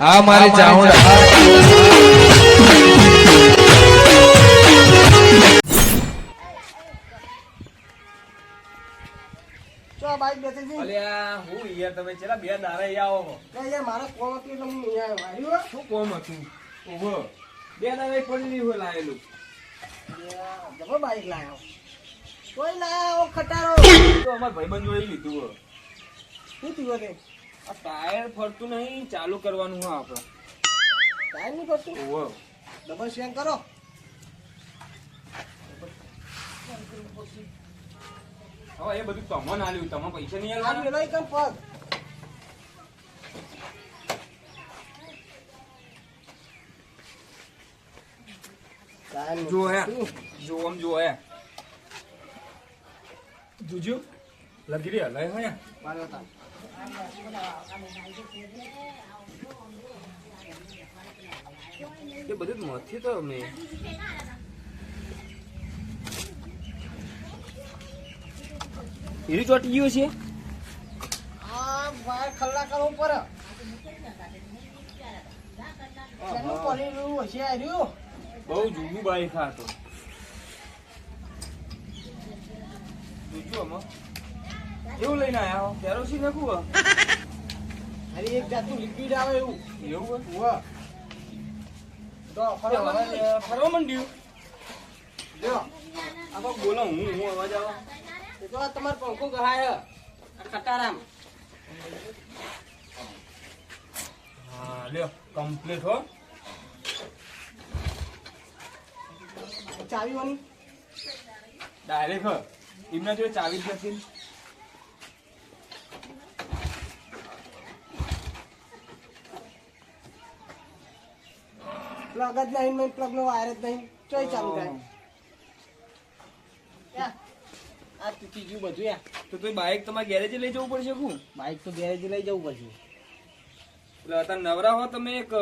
આ બાઈક બેસે હું યાર તમે ચેલા બે દારા ઈ આવો. છો ના યાર મારે કોમ હતું એટલે હું અહીંયા આવ્યો શું કોમ હતું? ઓહો બે દારા પડી હોય લાયેલું. યાર, જબરો બાઈક લાયો. કોઈ લાયો ખટારો. તો અમાર ભાઈબંધ જોડે લીધું શું થયું આ ટાયર ફરતું નહીં ચાલુ કરવાનું હા આપણે. ટાયર નહીં ફરતું? ઓહો ડબલ સ્વેંગ કરો. હવે એ બધું તમે ના લ્યું તમે પૈસા નહીં આ આલવાના પેલો એકમ પગ. જો હે? જો આમ જો હે. જોજો લગી રહ્યા લઈ હે મારે. એ બધું મથી તો અમે. એરી ચોટી ગયું છે? આ વાયર ખલ્લા કરવું પડે. શેનું પડીનું હશે આવ્યું બહુ જૂનું બાઈક આ તો. જોજો આમાં. એવું લઈને આવ્યા કેરોસીન નાખું હો અરે એક જાતનું લિક્વિડ આવે એવું. એવું હો? તો. ફરવા માંડ્યું. લ્યો. આ કોક બોલો હું હું અવાજ આવો? તો આ તમારો પંખો ગહાય કટારામ હા લ્યો કમ્પ્લીટ હો. ચાવી વાની ડાયરેક્ટ હો. એમના જોડે ચાવી જ નથી. પ્લગ જ નહીં મેં પ્લગ નો વાયર જ નહીં. ચોય ચાલુ થાય. આ તૂટી ગયું બધું યા. તો તો બાઈક તમારે ગેરેજે લઈ જવું પડશે કું બાઈક તો ગેરેજ લઈ જવું પડશે. એટલે અત્યારે નવરા હો તમે એક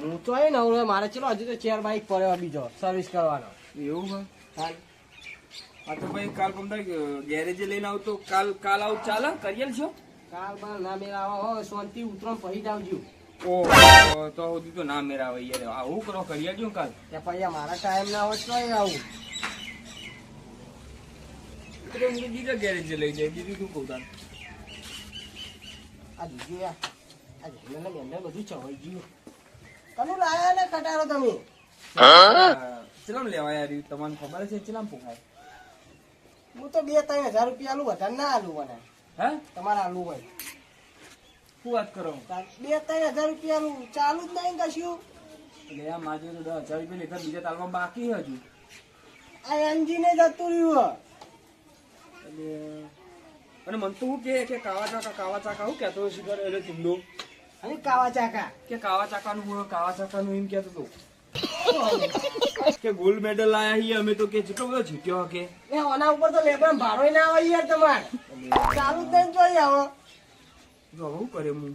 હું તો એ નવરો મારે ચલો હજુ તો ચેર બાઈક પડ્યો બીજો સર્વિસ કરવાનો. એવું હા? હા. આ તો ભાઈ કાલ પમદા ગેરેજે લઈને આવું તો કાલ કાલ આવું ચાલે? કરીએ છો કાલ બાર ના મેળાવા હો શાંતિ ઉતરણ જ તો તો ના મેરાવે યાર. આવું કરો કરી આલજો કાલ કે પછી મારા ટાઈમ ના હોય તો આવું. તો હું બીજા ગેરેજે લઈ જાય. બીજું શું કહું તાર? આ દીદી આ જંગલના અંદર બધું ચવાઈ ગયું. કનું લાયા ને કટારો તમે? ચલામ લેવાય યાર તમને ખબર છે ચલામ પોખાય હું તો બે ત્રણ હજાર રૂપિયા આલું વધારે ના આલું મને. હે? તમારે આલું હોય. શું વાત કરો. બે ત્રણ હજાર રૂપિયાનું ચાલુ જ નહીં કશું. એટલે આ માજે તો દસ હજાર રૂપિયા લીધા બીજા તાલમાં બાકી હજુ. આ એન્જિને જતું રહ્યું એટલે અને મને તો હું કે કે કાવા ચાકા કાવા ચાકા હું કહેતો શિખર એટલે ચિંદો અને કાવા ચાકા. કે કાવા ચાકાનું હું કાવા ચાકાનું એમ કહેતો હતો કે ગોલ્ડ મેડલ લાયા હી અમે તો કે જેટલો બધો જીત્યો કે એ આના ઉપર તો લેબર ભાડો ના આવે યાર તમારે. ચાલુ જ નહીં જોઈ આવો. જો હું કરે હું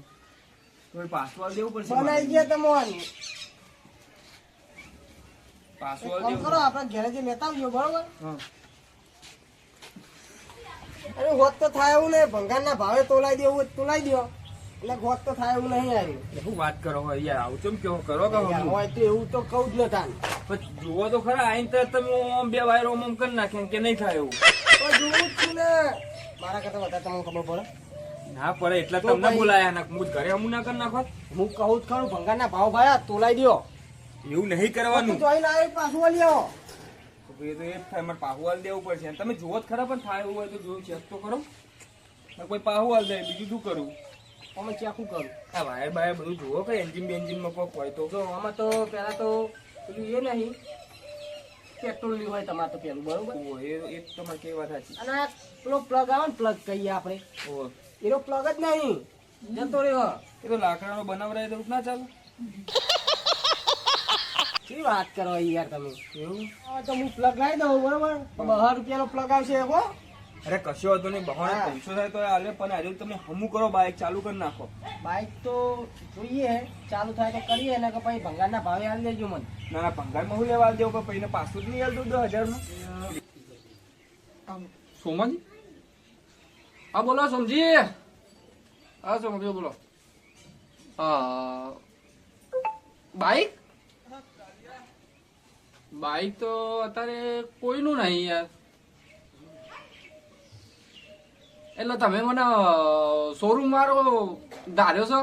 તો પાસવાલ દેવું પડશે બનાવી ગયા તમારી પાસવાલ દેવું કરો આપણે ઘરે જે લેતા આવજો બરોબર? હા. અરે હોત તો થાય એવું નહીં. ભંગારના ભાવે તોલાઈ દેવું તોલાઈ દો. એટલે હોત તો થાય એવું નહીં આવ્યું શું વાત કરો યાર? આવું ચમ કેવો કરો કે હોય તો એવું તો કહું જ નતા પણ જુઓ તો ખરા આઈ તરત તમે ઓમ બે વાયર ઓમ ઓમ કરી નાખે કે નહીં થાય એવું? જોવું જ છું ને. મારા કરતા વધારે તમને ખબર પડે. ના પડે એટલે તો તમને બોલાયા ના હું ઘરે હમું ના કર નાખો? હું કહું જ ખરું ભંગારના ભાવ ભાયા તોલાઈ દો એવું નહીં કરવાનું. જોઈને આવી પાછું વળી આવો. તો એ તો એ જ થાય મારે પાહુવાલ દેવું પડશે. તમે જુઓ જ ખરા પણ થાય એવું હોય તો જોયું ચેક તો કરો કોઈ પાહુ હાલ દે બીજું શું કરું? અમે ચેકું કરું? હા વાયર બાયર બધું જુઓ કે એન્જિન બેન્જિનમાં કોક હોય તો. જો આમાં તો પેલા તો પેલું એ નહીં પેટ્રોલની હોય તમારે તો પેલું બરોબર? એ એ તમારે કેવી વાત સાચી અને પેલો પ્લગ આવે ને પ્લગ કહીએ આપણે. ઓહો. એનો પ્લગ જ નહીં. જતો રહ્યો. એ તો લાકડાનો બનાવરાય તો ના ચાલે. શું વાત કરો યાર તમે? એવું? તો હું પ્લગ લાવી દઉં બરોબર? બહાર રૂપિયાનો પ્લગ આવશે હો અરે કશો હતો નહીં બહાર. પૈસો થાય તો હાલે પણ આજે તમે હમું કરો બાઇક ચાલુ કરી નાખો. બાઇક તો જોઈએ ચાલુ થાય તો કરીએ ને કે પછી ભંગારના ભાવે હાલ દેજો મને. ના ના ભંગારમાં હું લેવા દેવું પણ પૈને પાછું જ નહીં હાલતું દસ હજારમાં. સોમાજી? હા, બોલો સમજી. હા, સમજી, બોલો. બાઈક? બાઈક તો અત્યારે કોઈનું નહીં યાર. એટલે તમે મને શોરૂમ મારો ધાર્યો છો?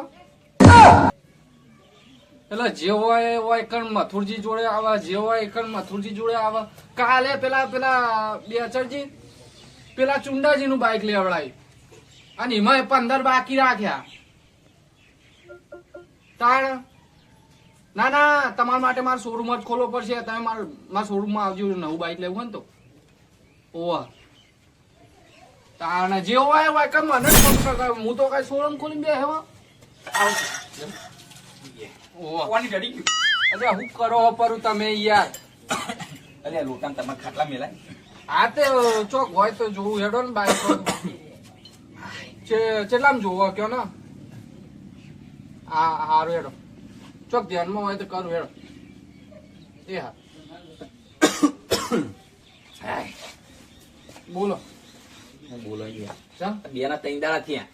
એટલે જે હોય કણ મથુરજી જોડે આવા, જે હોય એ કણ મથુરજી જોડે આવા. કાલે પેલા પેલા બે અચરજી પેલા ચુંડાજી નું બાઈક લેવડાવી અને એમાં પંદર બાકી રાખ્યા. તાણ ના ના તમારા માટે મારે શોરૂમ જ ખોલવો પડશે. તમે મારા મારા શોરૂમમાં આવજો નવું બાઇક લેવું હોય ને તો. ઓવા. તાણ જે હોય હોય કે મને હું તો કઈ શોરૂમ ખોલીને બે હેવા ઓવા. કોની જડી ગયું. અરે હું કરો પરું તમે યાર. અરે લોટા તમારા ખાટલા મેલાય. આ તે ચોક હોય તો જોવું હેડો ને બાઈક ચેટલામ જોવો કયો ને? હા હારું હેડો. ચોક ધ્યાનમાં હોય તો કરું હેડો. એ હા. હાય. બોલો બોલો બે ના ત્રણ દાડા થયા.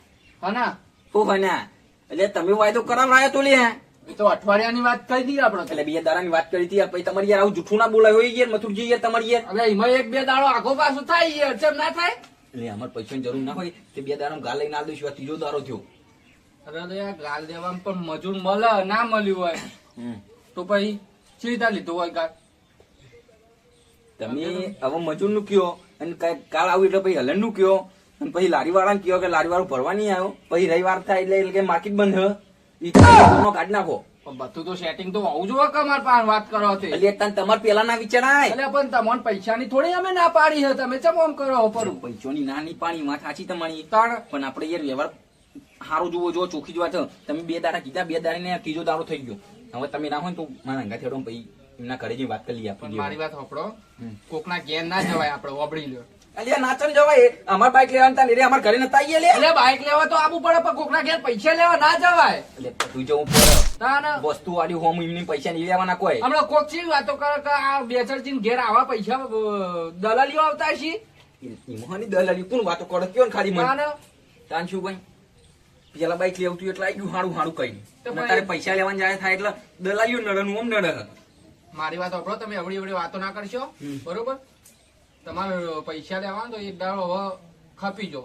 ના શું હન્યા એટલે તમે વાયદો કરાવવાનો તો લે તો અઠવાડિયાની વાત કરી આપણે એટલે બે દાડાની વાત કરી હતી પછી તમારી યાર આવું જૂઠું ના બોલાય હોય યાર મથુરજી યાર તમારી યાર. એમાં એક બે દાડો આગો પાછો થાય યાર ચમ ના થાય? એટલે અમારે પૈસાની જરૂર ના હોય તે બે દાડા ગાલ લઈને આલ દઈશું ત્રીજો થયો. અરે ગાલ દેવામાં પણ મજૂર મળે ના મળ્યું હોય. તો પછી ચીતા લીધું હોય ગાલ? તમે હવે મજૂરનું કયો અને કાંઈ કાલ આવું એટલે પછી હલનનું કયો અને પછી લારી વાળા કયો કે લારી વાળો ભરવા નહીં આવ્યો? પછી રવિવાર થાય એટલે કે માર્કેટ બંધ કાઢી નાખો. બધું તો સેટિંગ તો હોવું જોઈએ કે અમારે પાસે વાત કરો તે. એટલે તાન તમારે પેલા ના વિચારાય. એટલે પણ તમને પૈસાની થોડી અમે ના પાડી છે તમે ચમ આમ કરો પર પૈસોની નાની પાણી વાત સાચી તમારી. તાણ. પણ આપણે યાર વ્યવહાર સારો જોવો જો ચોખ્ખી જ વાત છે. તમે બે દાડા કીધા બે દાડા ને ત્રીજો દાડો થઈ ગયો. હવે તમે ના હોય ને તો મારા અંગા થેડો એમના ઘરે જઈ વાત કરી આપણે મારી વાત સાંભળો. કોકના ગેર ના જવાય આપણે ઓબળી લ્યો. અલ્યા નાચન જવાય અમાર બાઈક લેવાનું તા રે અમાર ઘરે નતા આઈએ લે. એટલે બાઈક લેવા તો આવું પડે પણ કોકના ઘેર પૈસા લેવા ના જવાય. એટલે તું જવું પડે તાણ વસ્તુ વાળી હોમ એમની પૈસા નહીં લેવાના કોઈ. હમણાં કોક ચી વાતો કરે કે આ બેચરજી ઘેર આવા પૈસા દલાલીઓ આવતા છે મોહની દલાલી કોણ વાતો કરે? કયો ખાલી મને? તાન શું ભાઈ? પેલા બાઈક લેવું તું એટલે આવ્યું હાડું હાડું કઈ તારે પૈસા લેવાનું જાય થાય એટલે દલાલીઓ નડે ઓમ નડે. મારી વાત સાંભળો તમે અવળી અવળી વાતો ના કરશો. બરોબર? તમારે પૈસા લેવા તો એક દાડો હવે ખપી જો.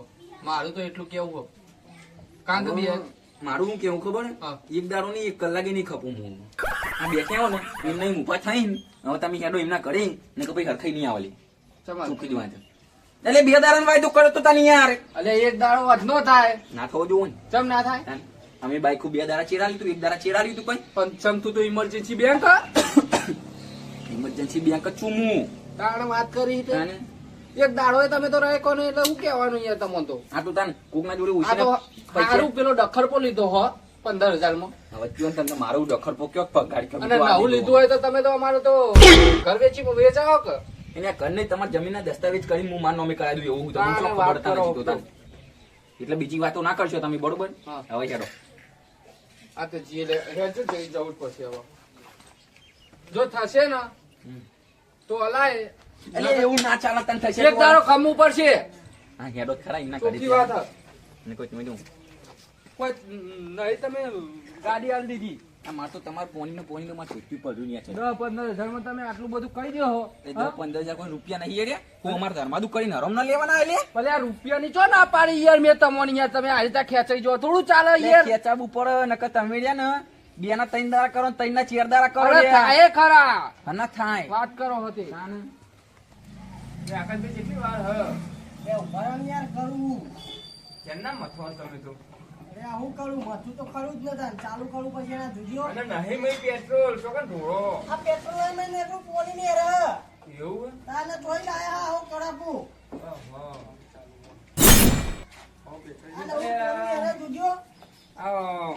મારું તો એટલું કેવું કારણ કે બે મારું હું કેવું ખબર? એક દાડો નહીં એક કલાકે નહીં ખપું હું. આ બેઠા હો ને એમને ઊભા થઈ હવે તમે હેડો એમના કરે ને કે ભાઈ હરખાઈ નહીં આવેલી. ચૂકી જ એટલે બે દાડા વાયદો કરે તો તાની યાર. એટલે એક દાડો વધનો થાય. ના થવો જોવો ને. ચમ ના થાય? અમે બાઈક બે દાડા ચેરા લીધું એક દાડા ચેરા લીધું પણ ચમતું તો ઇમરજન્સી બેંક ઇમરજન્સી બેંક હું. તાણ વાત કરી તે. એક દાડો તમે તો રહે કોને એટલે હું કહેવાનું યાર તમને તો. આ તો તાન કોકના જોડે આ તો ઉછીને સારું પેલો ડખરપો લીધો હો પંદર હજારમાં હવે કયો તમને મારું ડખરપો કયો પગાર કે અને નવું લીધું. હોય તો તમે તો અમારો તો ઘર વેચી વેચાવો કે. એને ઘર નહીં તમારા જમીનના દસ્તાવેજ કરીને હું માર નોમી કરાવી દઉં એવું તમને તાને શું વાત ખબર તમને કરો કીધું એટલે બીજી વાતો ના કરશો તમે બરોબર. હવે ચાલો આ તો જીએ હેજો જઈ જવું જ પડશે હવે. જો થશે ને. તો અલાય. એટલે એવું ના ચાલે તને થશે એક દાડો ખમવું પડશે. હા હેડો ખરા ઇના ચોખ્ખી વાત ને કોઈ તમે જો કોઈ નહીં તમે ગાડી આલ દીધી. આ માર તો તમારે પોણી પોની નો માર છૂટવી પડ્યું નહીં છે. દસ પંદર હજારમાં તમે આટલું બધું કહી દો એ દસ પંદર હજાર કોઈ રૂપિયા નહીં એડ્યા હું અમારા ધર્માદુ કરીને હરમ ના લેવાના એટલે ભલે આ રૂપિયાની ચો ના પાડી યાર મેં તમને યાર તમે આ રીતે ખેંચાઈ જો. થોડું ચાલે યાર. ખેંચાવું પડે નકર તમે રહ્યા ને બે ના ત્રણ દાડા કરો ને ત્રણ ના ચેર દાડા કરો અરે થાય ખરા. ના થાય. વાત કરો હતી. ના, ના. આકાશભાઈ કેટલી વાર હ? એ યાર કરું. કેમના મથવા તમે તો. અરે હું કરું? મથું તો ખરું જ નતા ચાલુ કરું પછી એના જુદીઓ અને નહીં મય પેટ્રોલ તો કે ઢોળો આ પેટ્રોલ એમ ને એટલું પોણી ને રે એવું તાને થોઈ લાયા હા હું કરાપું આહા. આને હું પોણી ને રે જુદીઓ આવો.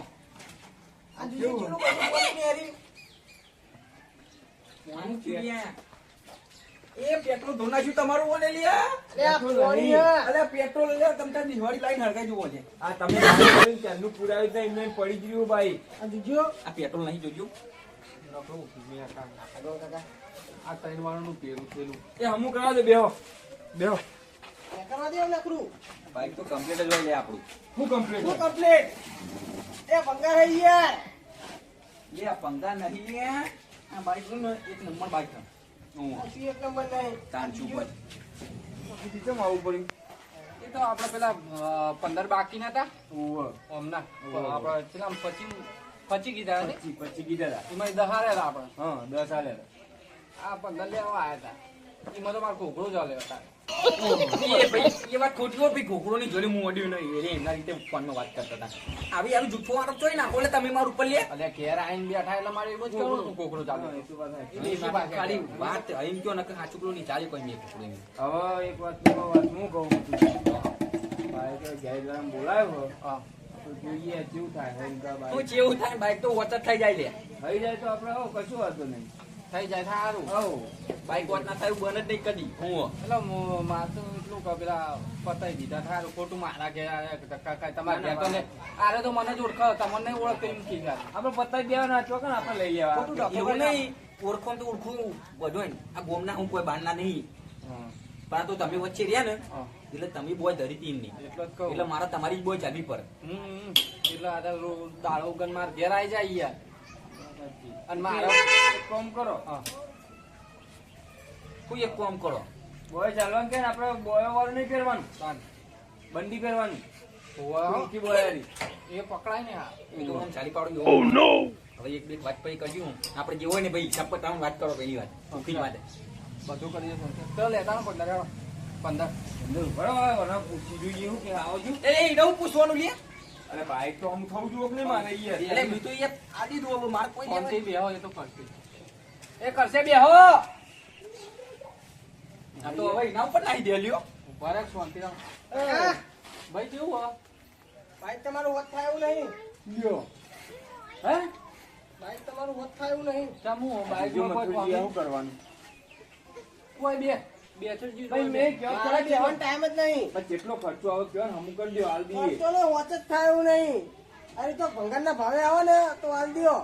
પેટ્રોલ નાખ્યું તમારું ઓલે લ્યા અરે નહીં જોજો આ ત્રણ વાળાનું પેલું પેલું એ હમું દે બેહો બેહો કરવા દે નકરું બાઈક તો કમ્પ્લીટ જ હોય લે આપણું હું કમ્પ્લીટ હું કમ્પ્લીટ એ ભંગાર હે યાર લે આ પંગા નહીં લે આ બાઈક ને એક નંબર બાઈક છે. હું. પછી એક નંબર નહીં. તાન છું ભાઈ પછી કેમ આવું પડ્યું? એ તો આપણે પેલા પંદર બાકી ઓવે. હમણાં ઓહો. આપણે પેલા પચી પચી કીધા હતા પછી કીધા હતા. એમાં દહારે હતા આપણે. હા દસ હતા. આ પંદર લેવા આવ્યા હતા. એમાં તો મારે કોકડો ચાલે હતા. એ ભાઈ એ વાત ખોટી હો ભાઈ ઘોકડોની જોડે હું અડ્યું નહીં. એ એમના રીતે ફોનમાં વાત કરતા હતા. આવી આવી જૂઠો આરોપ જોઈ નાખો એટલે તમે મારું ઉપર લે એટલે ઘેર બેઠા એટલે મારે એમ જ કરવું હતું કોકડો ચાલે હા, તો ખાલી વાત એમ કયો નકર સાચું પેલું નહીં ચાલે કોઈ નહીં ઘોકડો હવે એક વાત હું કહું ભાઈ જરા બોલાવ્યો હા. જોઈએ કેવું થાય. એવું થાય? બાઈક તો વચત થઈ જાય લે. થઈ જાય તો આપણે હો કશું વાંધો નહીં. થઈ જાય સારું હો બાઈક વચ ના થાય બને જ નહીં કદી. હું એટલે મારે તો એટલું કે પેલા પતાઈ દીધા સારું ખોટું મારા ઘેર આયા કે ધક્કા ખાય તમારે ઘેર તો આરે તો મને જ ઓળખો તમને નહીં ઓળખતો એમ કી આપણે પતાઈ દેવાના છો કે ને આપણે લઈ લેવા એવું નહીં. ઓળખો તો ઓળખું. બધું આ ગોમના હું કોઈ બારના નહીં. હા. તો તમે વચ્ચે રહ્યા ને. એટલે તમે બોય ધરી તી નહીં. એટલે મારા તમારી જ બોય ચાલવી પડે હમ એટલે આ તો ઉગન માર ઘેર આવી જાય યાર. અને મારો એક કામ કરો. કોઈ એક કામ કરો. બોય ચાલવાનું કે આપણે બોય વાળું નહીં પહેરવાનું? બંડી પહેરવાની. હોવે બોયારી. એ પકડાય ને એ તો આમ ચાલી પાડો oh, હવે એક બે વાત પછી કરજો આપણે જે હોય ને ભાઈ હિસાબ પતાવવાની વાત કરો પેલી વાત. ટૂંકી વાત બધું કરી દો તો લેતા ને પંદર. પંદર. બરાબર પૂછી જોઈએ હું કે આવજો એ એ નવું પૂછવાનું લે અરે બાઈક તો આમ થવું જોઈએ નહીં મારે યાર એટલે મેં તો એ આદી દો હવે મારે કોઈ લેવા- બેહો એ તો કરશે. એ કરશે બેહો. આ તો હવે એના ઉપર નાખી દે લ્યો. ઉપર રાખ શાંતિ. ભાઈ કેવું હો? બાઈક તમારું વધ થાય એવું નહીં. લ્યો. હે? બાઈક તમારું વધ થાય એવું નહીં. ચમુ બાઈક જો કોઈ કરવાનું? કોઈ બે ભાઈ મેં બેહવાનો ટાઈમ જ નહીં. પણ જેટલો ખર્ચો આવે કયો ને હમું કરી દો હાલ દઈએ ખર્ચો ને વચ જ થાય એવું નહીં. અરે તો ભંગારના ભાવે આવે ને તો હાલ દ્યો.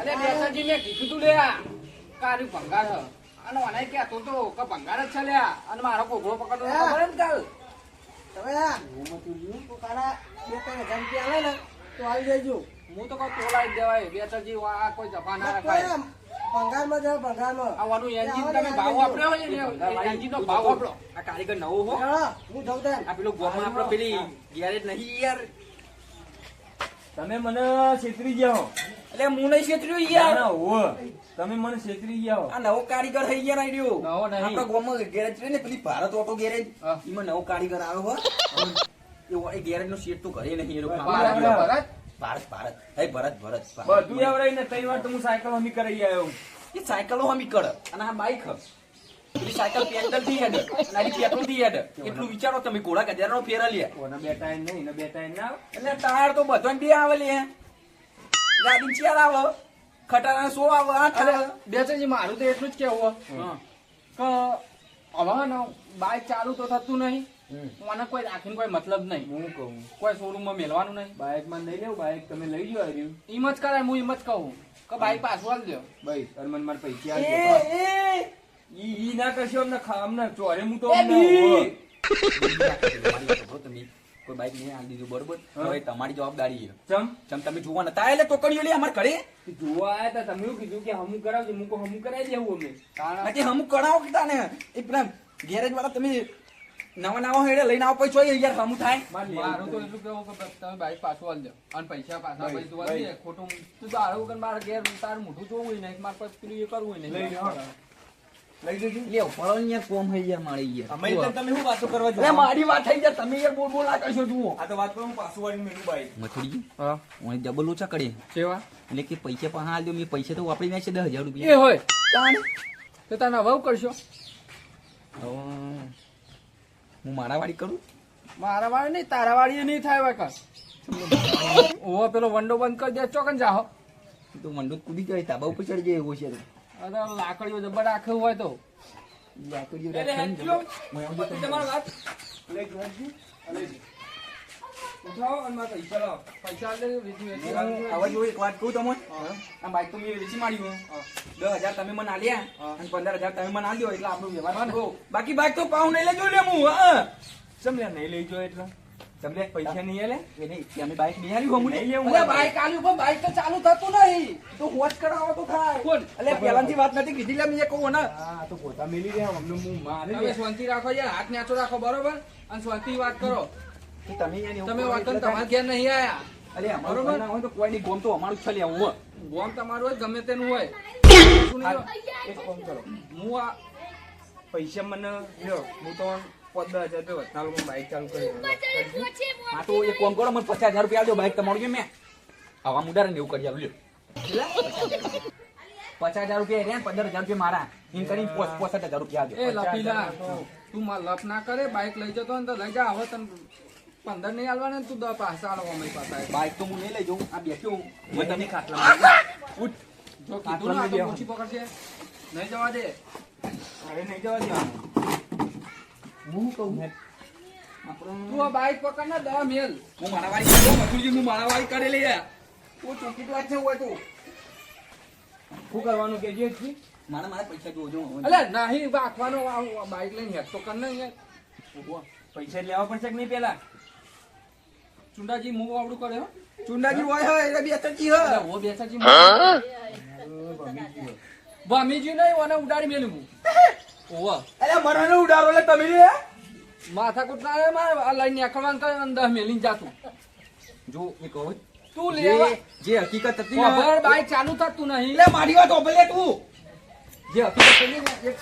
અરે બેસરજી મેં કીધું તું લે આ. કારું ભંગાર હ. અને મને કહેતો તો કે ભંગાર જ છે અને મારો કોકડો પકડતો તો ખબર ને કાલ? તમે આ તો બે હજાર આવે ને તો હાલ દેજો. હું તો કહું તોલાઈ જ દેવાય. બેસરજી આ કોઈ જફા ના રખાય. ભંગારમાં જાઓ ભંગારમાં. આવવાનું એન્જિન તમે ભાવ વાપર્યો હોય ને? એન્જિન નો ભાવ વાપરો. આ કારીગર નવો હો. હું જઉં તેમ. આ પેલો ગોમાં આપણે પેલી ગેરેજ નહીં યાર. તમે મને છેતરી ગયા એટલે હું નહીં છેતર્યો યાર. હો. તમે મને છેતરી ગયા આ નવો કારીગર થઈ ગયા રહ્યો. નવો નહીં. આપણા ગામમાં ગેરેજ છે ને પેલી ભારત ઓટો ગેરેજ એમાં નવો કારીગર આવ્યો હો. એ ગેરેજ નો શેઠ તો ઘરે નહીં એ લોકો ભારત ભરત. હે ભરત ભરત. બધું ને તઈ વાર તો હું સાયકલ હમી કરી આવ્યો એ સાયકલો હમી કર. અને આ બાઈક પેલી સાયકલ પેન્ડલથી હેડ. અને આની પેટ્રોલથી હેડ. એટલું વિચારો તમે ઘોડા નો ફેરા લે. ઓના બે ટાઈમ નહીં ને બે ટાઈમ ના આવે. એટલે ટાયર તો બધો બે આવે લે. ગાડી ચાર આવે. ખટારા સો આવે આઠ આવે. મારું તો એટલું જ કેવું હા. કે હવે ને બાઈક ચાલુ તો થતું નહીં. મને કોઈ રાખીને કોઈ મતલબ નહીં. હું કહું. કોઈ શોરૂમમાં મેળવાનું નહીં. બાઈકમાં નહીં લેવું બાઈક તમે લઈ જાઓ હર્યું. એમ જ કરાય હું એમ જ કહું. કે બાઈક પાછું આલ દો ભાઈ અરમન માર પૈસા એ ઈ ઈ ના કરશો અમને ખા અમને ચોરે હું તો કોઈ બાઈક નહીં આલી દીધું બરોબર? હવે તમારી જવાબદારી છે. ચમ? ચમ તમે જોવા નતા એટલે ટોકડીઓ લે અમાર ઘરે. જોવા આયા તા તમે એવું કીધું કે હમું કરાવજો મુકો હમું કરાવી દેવું અમે. કારણ કે હમ કરાવો કીધા ને એ પેલા ગેરેજ વાળા તમે નવા નવા હેડે લઈને આવો પછી જોઈએ યાર હમું થાય. માર તો એટલું કેવું કે તમે બાઈક પાછું આલજો અને પૈસા પાછા પછી તું આલ ખોટું તું તો આવું કે મારે ઘેર તારું મોઢું જોવું નહીં મારે પર પેલું એ કરવું લઈ જાવ લઈ જજો. લે ઉપાડો ને કોમ હે યાર મારી યાર. અમે તો તમે શું વાતો કરવા જો મારી વાત થઈ જાય તમે યાર બોલ બોલ આ કરશો જુઓ. આ તો વાત કરું પાછું વાળી મેલું બાઈક મથડી હા. ઓને ડબલ ઓછા કરે કેવા? એટલે કે પૈસા પાહા આલ્યો મેં પૈસા તો વાપરી નાખશે દસ હજાર એ રૂપિયા હોય. તાણ. તો તાના વાવ કરશો? હવે હું મારા વાળી કરું? મારા વાળી નહીં તારા વાળી નહીં થાય વાકા ઓહો પેલો વંડો બંધ કરી દે ચોકન જાહો તો મંડો કૂદી જાય તાબા ઉપર ચડી જાય એવો છે અરે લાકડીઓ જબર રાખે હોય તો. લાકડીઓ રાખે તમારી વાત લઈ. ઉઠાવો અને મારા પૈસા લાવો. પૈસા લે બીજું એ હું એક વાત કહું તમને? આ બાઈક તો મેં વેચી માર્યું દસ હજાર તમે મને આલ્યા અને પંદર હજાર તમે મને આલ્યો એટલે આપણો વ્યવહાર. બાકી બાઈક તો પાઉ નહીં લેજો લે હું હા. ચમ નહીં લઈ જો એટલે? તમને પૈસા નહીં આલે? એને અમે બાઈક બિહારી નહીં લેવું અલે બાઈક આલ્યું પણ બાઈક તો ચાલુ થતું નહીં. તો હોશ કરાવો તો થાય કોણ? એટલે પહેલાની વાત નથી કીધી લે મેં કહું ને હા તો પોતા મેલી અમને હું શાંતિ રાખો યાર હાથ નાચો રાખો બરોબર? અને શાંતિ વાત કરો. તમે તમે વતન તમારા ઘેર નહીં આયા. અમારું બરોબર. ના હોય તો કોઈ નહીં ગોમ તો અમારું છે ગોમ તમારું હોય ગમે તેનું હોય. શું નહીં હોય? એક કામ કરો. હું આ પૈસા મને લ્યો હું તો પાંચ દસ હજાર રૂપિયા વધતા લોકો બાઈક ચાલુ કરી હા તો એક કામ કરો મને પચાસ હજાર રૂપિયા આલજો બાઈક તમારું કે મેં. આવા મુડારે ને એવું કરી આલું લ્યો. પચાસ હજાર રૂપિયા રહ્યા પંદર હજાર રૂપિયા મારા. એમ કરીને પોસઠ હજાર રૂપિયા આલજો તું લપ ના કરે બાઈક લઈ જતો ને તો લઈ જા હવે તને પંદર નહીં આલવાના તું દસ પાછા આલવા અમારી પાસે બાઈક તો હું નહીં લઈ જાઉં. આ બેઠ્યો હું. મને તમે ખાટલા ઉઠ. જો કીધું ને આ તો ઓછી પકડશે. નહીં જવા દે. અરે નહીં જવા દે હું કહું? તું આ બાઈક પકડ ને દવા મેલ. હું મારા વાળી કરું મથુરજી હું મારા વાળી કરેલી યાર તું ચોકી તો વાત છે હોય તું. શું કરવાનું કે જે છે મારા મારા પૈસા જોજો અલે નહીં આ બાઈક લઈને હેક તો કર ને યાર પૈસા લેવા પડશે કે નહીં પેલા? ચુંડાજી મુ આવડું કરે ચુંડાજી હોય હોય એટલે બે તરજી ઓ બેસાજી ભમીજી નહીં ઓને ઉડાડી મેલું હું ઓવા અરે મરાનો ઉડારો એટલે તમે રે માથા કુટના રે માર આ લઈને નીકળવાનું અંદર અને દસ મેલીને જાતું જો એક હોય તું જે લેવા જે હકીકત હતી ખબર ને બાઈક ચાલુ થતું નહીં એટલે મારી વાત ઓબલે તું જે હકીકત હતી ને એક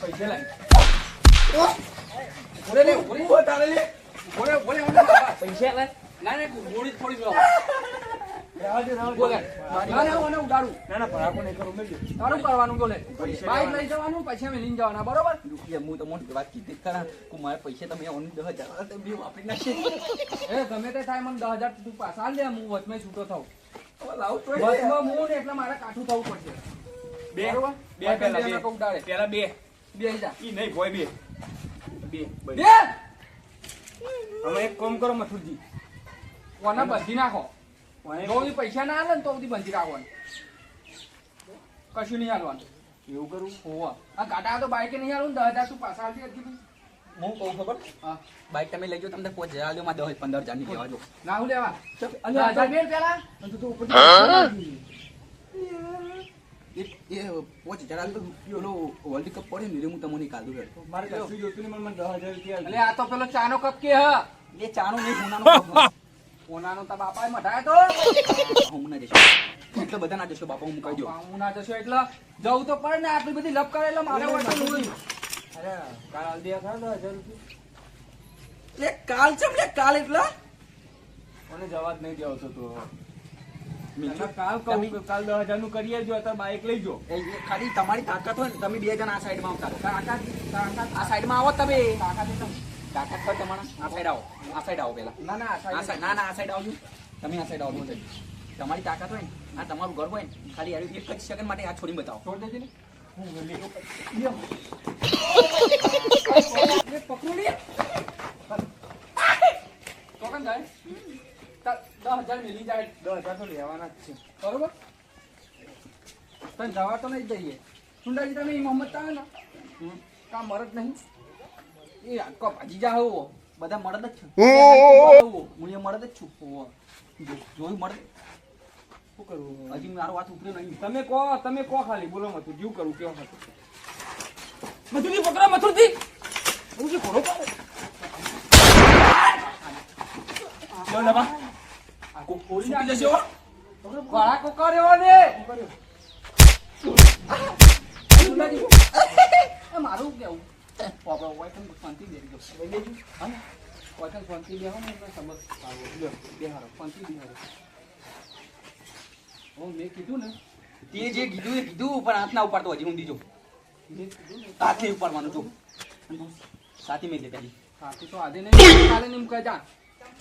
પૈસા લાગ લે તારે લે. ઓરે પૈસા લાગ ના ના ગોળી થોડી લો ના ના ઓને ઉડાડું. ના ના ભરાકો નહીં કરું મેલજો તારું કરવાનું બોલે પૈસા બાઈક લેવાના. લઈ જવાનું પછી મેલીને જવાના બરોબર? રૂપિયા હું તો મોટી વાત કીધી ખરા. કે મારા પૈસા તમે દસ હજાર વાપરી ગમે તે થાય મને દસ હજાર તું પાછા લે હું વચમાં છૂટો તો વચમાં હું એટલે મારે કાઠું થવું પડશે. બે. બે પેલા બે બે. પેલા બે. બે જા ઈ નહીં બે. બે એક કામ કરો મથુરજી. કોને બંધી નાખો? કોઈ પૈસા ના હાલે ને તો બધી બંધી રાખવાનું. કશું નહીં હાલવાનું એવું કરું? હોવા. આ ગાડા તો બાઈક નહીં હાલું ને દસ હજાર તું પાછા હાલતી હતી હું કહું ખબર? હા. બાઈક તમે લઈ જાઓ તમને કોઈ જરા આલ્યો માં દસ પંદર હજારની લેવા દો. ના હું લેવા. અલે હજાર બે પેલા એ એ પોચ જરા તો પેલો વર્લ્ડ કપ પડ્યો ને હું તમને કાઢું રે મારે કશું જોતું નહીં મને દસ હજાર રૂપિયા અલે આ તો પેલો ચાનો કપ કે હ? એ ચાનો નહીં હોનાનો ઓનાનો તા બાપાએ મઢાય તો. હું ના જશો એટલે બધા ના જશો બાપા હું કહી દઉં. હું ના જશો એટલે જવું તો પડે ને આટલી બધી લપ કરે એટલે મારે વાંચવું નહીં. અરે કાલ દે ખરા દસ હજાર રૂપિયા? કાલ છે કાલ એટલે? મને જવા જ નહીં દેવતો તો. કાલ કહું કાલ દસ હજારનું કરીએ જો અત્યારે બાઇક લઈ જો. ખાલી તમારી તાકાત હોય ને તમે બે જણા આ સાઈડમાં આવતા રહો. તાકાત તાકાત આ સાઈડમાં આવો તમે. તાકાત. તાકાત પર તમારા આ સાઈડ આવો. આ સાઈડ આવો પેલા ના ના આ સાઈડ ના ના આ સાઈડ આવજો. તમે આ સાઈડ આવો. તમારી તાકાત હોય ને આ તમારું ઘર હોય ને ખાલી એક જ સેકન્ડ માટે આ છોડી બતાવો. છોડ દેજે ને. પકડો દસ હજાર મિલી જાય. દસ હજાર તો લેવાના જ છે. બરોબર? તને જવા તો નહીં જ દઈએ. સુંદરજી તમે ઈ મોહમ્મદ તાવે ને? કા મરદ નહીં? એ આટકો ભાજી જા હોવો બધા મરદ જ છું. હું. એ મરદ જ છું. જોયું મરદ? શું કરવું હજી મારો વાત ઉપર્યો નહીં. તમે કહો તમે કહો ખાલી. બોલો મથુર જીવ કરું? કેવો હતું મથુરજી પકડો મથુરજી. મથુરજી ઘોડો પાડો? જશે હો. ને. મારું કેવું? બાપા વાયકન શાંતિ બેસી ગયો. હા ને? વાયકન શાંતિ સમજ આવો. લ્યો, બેહારો શાંતિ બેહારો હું મેં કીધું ને તે જે કીધું એ કીધું પણ હાથ ઉપાડતો હજી હું કીધું ને હાથ ઉપાડવાનું જો. સાથી મેં પેલી સાથી તો આજે નહીં કાલે નહીં મૂકાય જા.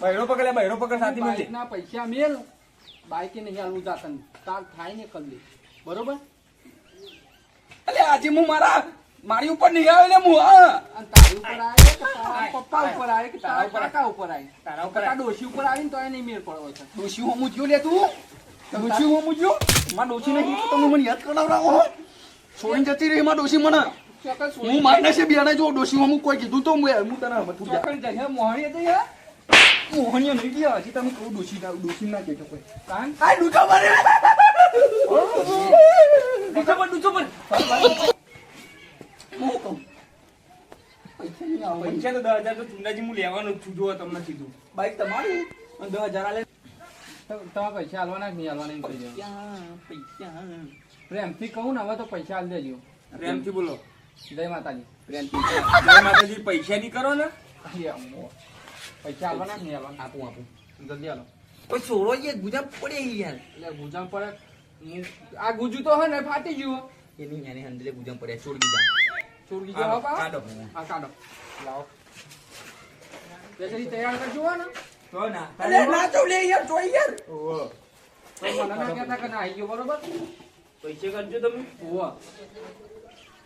બૈરો પકડે બહેરો પકડ સાથી મિલજે બાઈકના પૈસા મેલ બાઈકે નહીં આલવું જાતન. તાર થાય ને કલ્લી બરોબર? અલે આજે હું મારા મારી ઉપર નહીં આવે ને હું હા. અને તારી ઉપર આવે કે તારા પપ્પા ઉપર આવે કે તારા કાકા ઉપર આવે? તારા ઉપર ડોશી ઉપર આવીને તો એ નહીં મેળ પડવો છે. ડોશી હું મૂજ્યો લે તું? ડોશી હું મૂજ્યો માં ડોશી નહીં તમે મને યાદ કરાવડાવો છોડીને જતી રહી માં ડોશી મને. હું મારના છે બિયાને જો ડોશીમાં હું કોઈ કીધું તો હું તને હમત જા. મોહણી હતી યાર મોહણીઓ નહીં ગયા હજી તમે કહું ડોશી ના ડોશી ના કહેતો કોઈ કાન આ ડૂચો મારે ડૂચો પર ડૂચો પર હું કહું પૈસા નહીં આવે પૈસા તો દસ હજાર તો ચુંડાજી હું લેવાનો છું જો તમને કીધું બાઈક તમારી અને દસ હજાર આલે તમે પૈસા હાલવાના કે નહીં હાલવાના કહી પૈસા પ્રેમથી કહું ને હવે તો પૈસા હાલ દેજો પ્રેમથી બોલો જય માતાજી પ્રેમથી જય માતાજી પૈસા ની કરો ને. પૈસા કે નહીં હાલવાના આપું આપું. જલ્દી હાલો. કોઈ છોડો યાર ગુજા પડે યાર. એટલે ગુજામ પડે. આ ગુજુ તો હે ને ફાટી ગયું એની હંડલે ગુજા પડે છોડ ગીજા. કાઢો, જવા પા કાઢો. હા કાઢો. લાવો. બેસરી તૈયાર કરજો ને. તો ના અરે ના તો લે યાર જોઈ યાર. ઓહો. મને ના કહેતા કે ના આવી ગયો બરોબર? પૈસે કરજો તમે. ઓહો.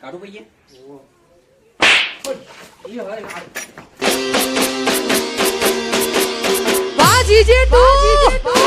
કાઢું પૈયે ઓહો. એ હવે 姐姐，多姐姐，多。